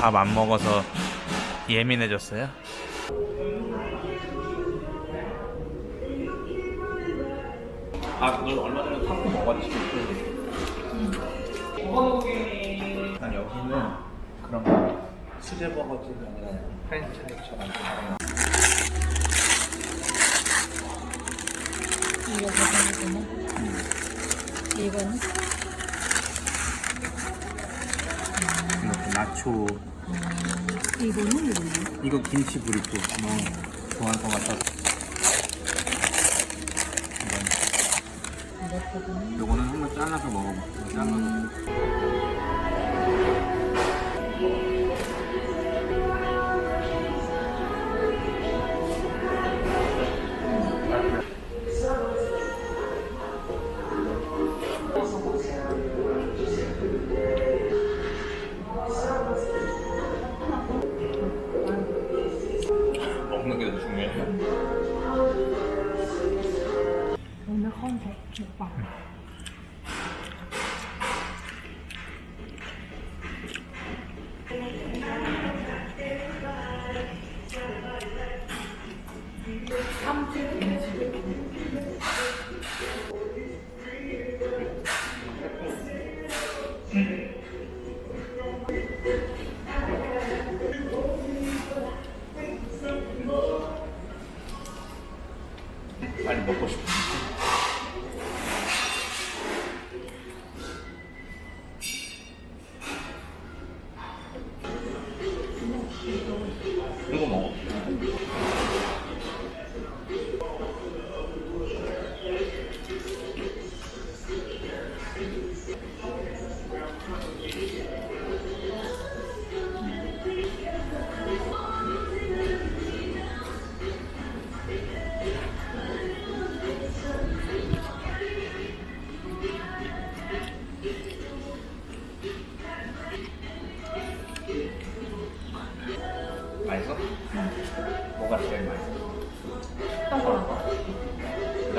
밥 안 먹어서 예민해졌어요? 아, 너 얼마 전에 타코 먹었지? 난 여기는 그런 거 수제버거 집이 아니라 프랜차이즈처럼 그런 거. 이거 괜찮구나. 이거는? 이렇게 나초 이거는 뭐야? 이거 김치 브리또 너 좋아할 것 같아서 이건 요거는 한번 잘라서 먹어봐 잘라서 먹방. 빨리 먹고 싶어 이거 먹어?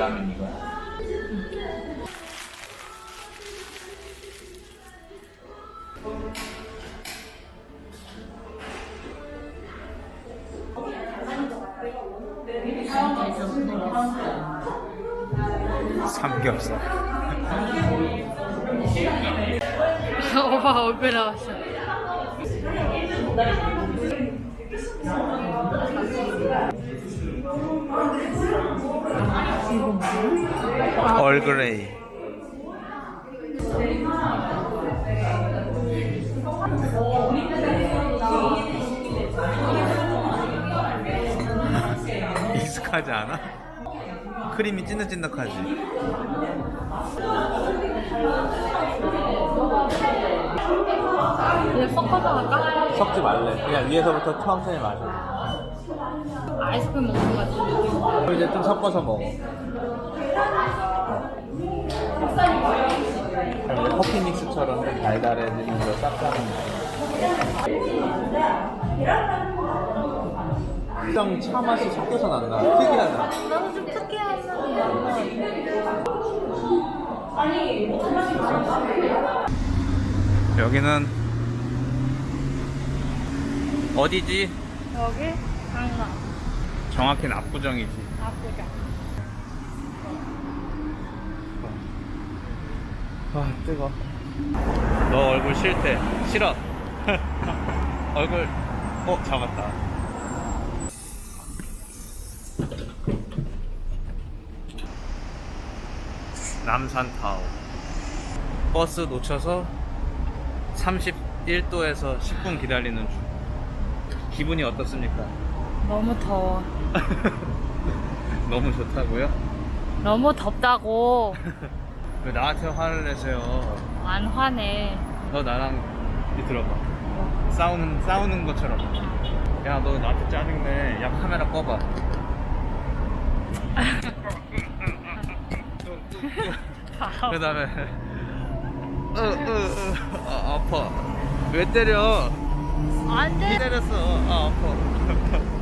그 다음엔 이거야? 삼겹살 오빠 얼굴 나왔어. 이거 뭐야? 얼그레이 익숙하지 않아? 크림이 찐득찐득하지 섞어서 할까? 섞지 말래 그냥 위에서부터 천천히 마셔 아이스크림 먹는 거 같은 느 낌. 그럼 이제 좀 섞어서 먹어 이제 커피 믹스처럼 좀 달달해지면서 쌉싸한 특정 차 맛이 섞여서 난다 특이하다 나도 좀 특이한 향이야. 여기는 어디지? 여기 강남 정확히는 압구정이지. 압구정. 아 뜨거. 너 얼굴 싫대. 싫어. 얼굴 어 잡았다. 남산타워 버스 놓쳐서 31도에서 10분 기다리는 중. 기분이 어떻습니까? 너무 더워. 너무 좋다고요? 너무 덥다고. 왜 나한테 화를 내세요? 안 화내. 너 나랑 이 들어봐. 싸우는 싸우는 것처럼. 야 너 나한테 짜증내. 야 카메라 꺼봐. 그 다음에 으 으 으. 아, 아파. 왜 때려? 안 돼. 때렸어? 아 아파